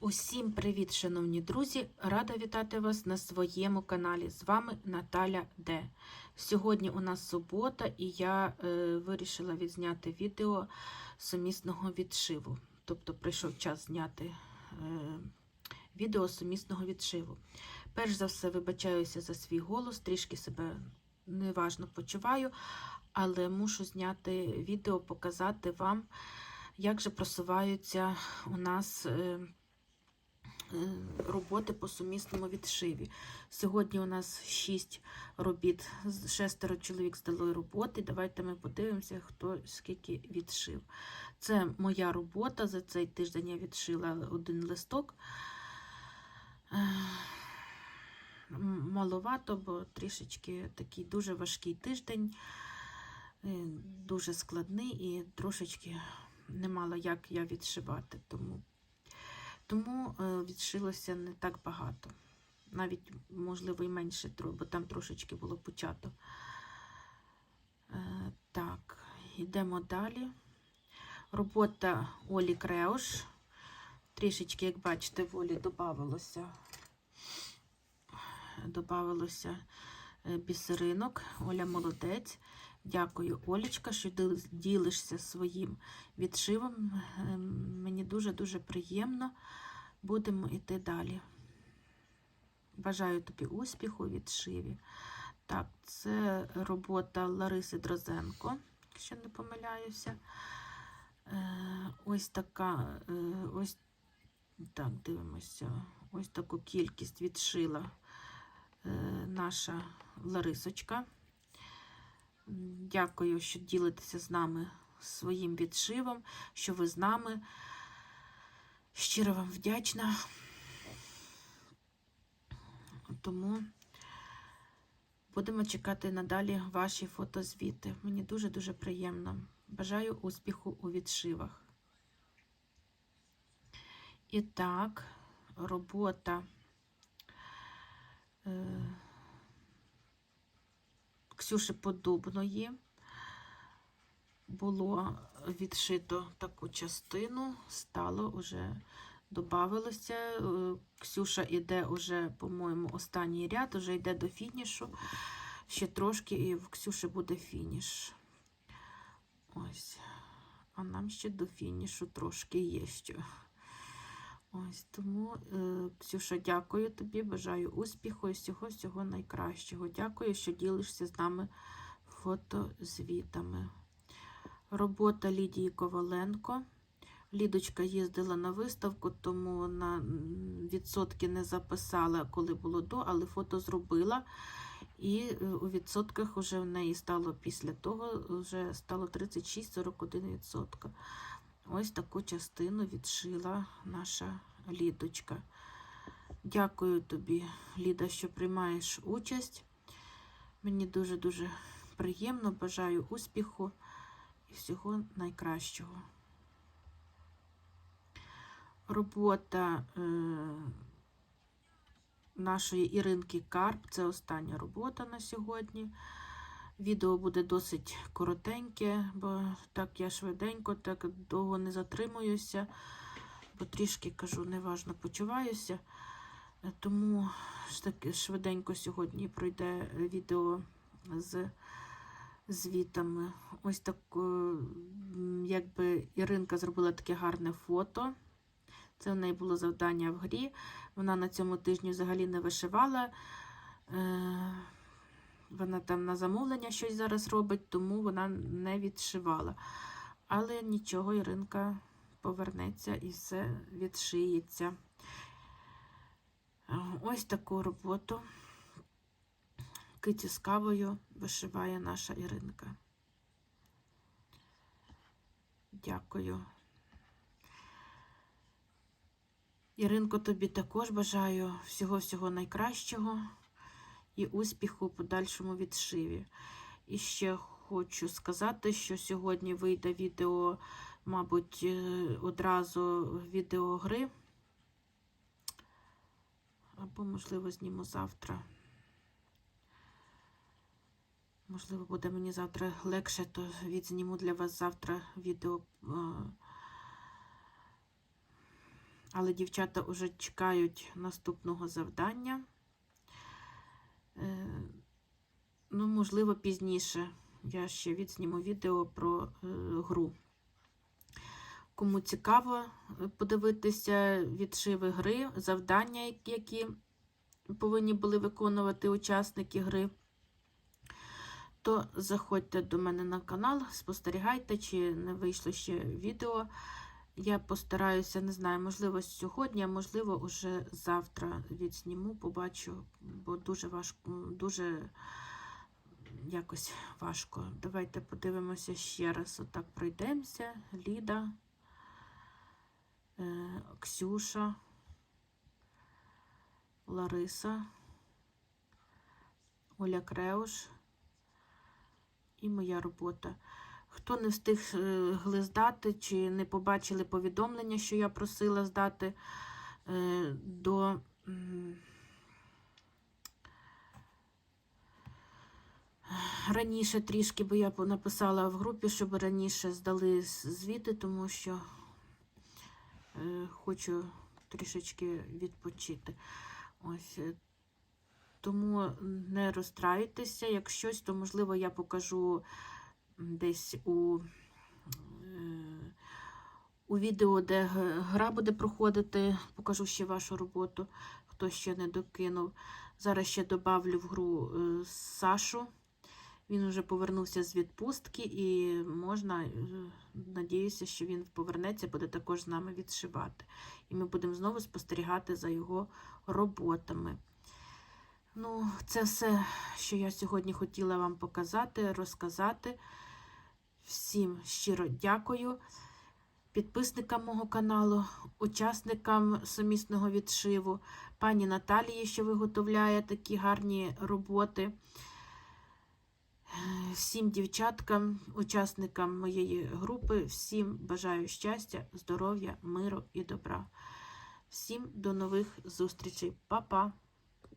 Усім привіт, шановні друзі! Рада вітати вас на своєму каналі. З вами Наталя Д. Сьогодні у нас субота, і я е, вирішила відзняти відео сумісного відшиву. Тобто прийшов час зняти е, відео сумісного відшиву. Перш за все, вибачаюся за свій голос, трішки себе неважно почуваю, але мушу зняти відео, показати вам, як же просуваються у нас. Е, роботи по сумісному відшиві. Сьогодні у нас 6 робіт, шестеро чоловік здало роботи. Давайте ми подивимося, хто скільки відшив. Це моя робота. За цей тиждень я відшила один листок. Е, Маловато, бо трішечки такий дуже важкий тиждень, е, дуже складний і трошечки не мала як я відшивати. Тому тому е, відшилося не так багато. Навіть, можливо, і менше, бо там трошечки було почато. Е, так, йдемо далі. Робота Олі Креуш. Трішечки, як бачите, в Олі додавалося, е, бісеринок. Оля молодець. Дякую, Олічка, що ділишся своїм відшивом. Е, Мені дуже-дуже приємно. Будемо йти далі. Бажаю тобі успіху відшиві. Так, це робота Лариси Дрозенко, якщо не помиляюся. Е, Ось така, е, ось так, дивимося. Ось таку кількість відшила е, наша Ларисочка. Дякую, що ділитеся з нами своїм відшивом, що ви з нами. Щиро вам вдячна. Тому будемо чекати надалі ваші фотозвіти. Мені дуже-дуже приємно. Бажаю успіху у відшивах. І так, робота. Ксюші Подобної було відшито таку частину, стало вже додавалося. Е, Ксюша йде уже, по-моєму, останній ряд, уже йде до фінішу. Ще трошки, і в Ксюші буде фініш. Ось. А нам ще до фінішу трошки є що. Ось тому, е, Ксюша, дякую тобі, бажаю успіху і всього-всього найкращого. Дякую, що ділишся з нами фотозвітами. Робота Лідії Коваленко. Лідочка їздила на виставку, тому на відсотки не записала, коли було до, але фото зробила. І е, у відсотках вже в неї стало після того вже стало 36-41%. Ось таку частину відшила наша Лідочка. Дякую тобі, Ліда, що приймаєш участь. Мені дуже-дуже приємно, бажаю успіху і всього найкращого. Робота е, нашої Іринки Карп це остання робота на сьогодні. Відео буде досить коротеньке, бо так я швиденько, так довго не затримуюся, бо трішки кажу, неважно почуваюся. Е, Тому ж таки швиденько сьогодні пройде відео з звітами. Ось так, е, якби Іринка зробила таке гарне фото. Це в неї було завдання в грі. Вона на цьому тижні взагалі не вишивала. Вона там на замовлення щось зараз робить, тому вона не відшивала. Але нічого, Іринка повернеться і все відшиється. Ось таку роботу киті з кавою вишиває наша Іринка. Дякую. Іринко, тобі також бажаю всього-всього найкращого і успіху у подальшому відшиві. І ще хочу сказати, що сьогодні вийде відео, мабуть, е, одразу відеогри. Або, можливо, зніму завтра. Можливо, буде мені завтра легше, то відзніму для вас завтра відео. е, але дівчата вже чекають наступного завдання. Е, Ну, можливо, пізніше я ще відсніму відео про е, гру. Кому цікаво е, подивитися відшиви гри, завдання, які повинні були виконувати учасники гри, то заходьте до мене на канал, спостерігайте, чи не вийшло ще відео. Я постараюся, не знаю, можливо, сьогодні, а можливо, уже завтра відсніму, побачу, бо дуже важко, дуже якось важко. Давайте подивимося ще раз. Отак пройдемося. Ліда, е, Ксюша, Лариса, Оля Креуш і моя робота. Хто не встиг е, здати чи не побачили повідомлення, що я просила здати е, до раніше трішки, бо я написала в групі, щоб раніше здали звіти, тому що е, хочу трішечки відпочити. Ось. Тому не розстраюйтеся. Як щось, то можливо я покажу десь у, е, у відео, де гра буде проходити, покажу ще вашу роботу, хто ще не докинув. Зараз ще добавлю в гру е, Сашу. Він вже повернувся з відпустки і можна, е, надіюся, що він повернеться, буде також з нами відшивати. І ми будемо знову спостерігати за його роботами. Ну, це все, що я сьогодні хотіла вам показати, розказати. Всім щиро дякую. Підписникам мого каналу, учасникам сумісного відшиву, пані Наталії, що виготовляє такі гарні роботи. Всім дівчаткам, учасникам моєї групи, всім бажаю щастя, здоров'я, миру і добра. Всім до нових зустрічей. Па-па!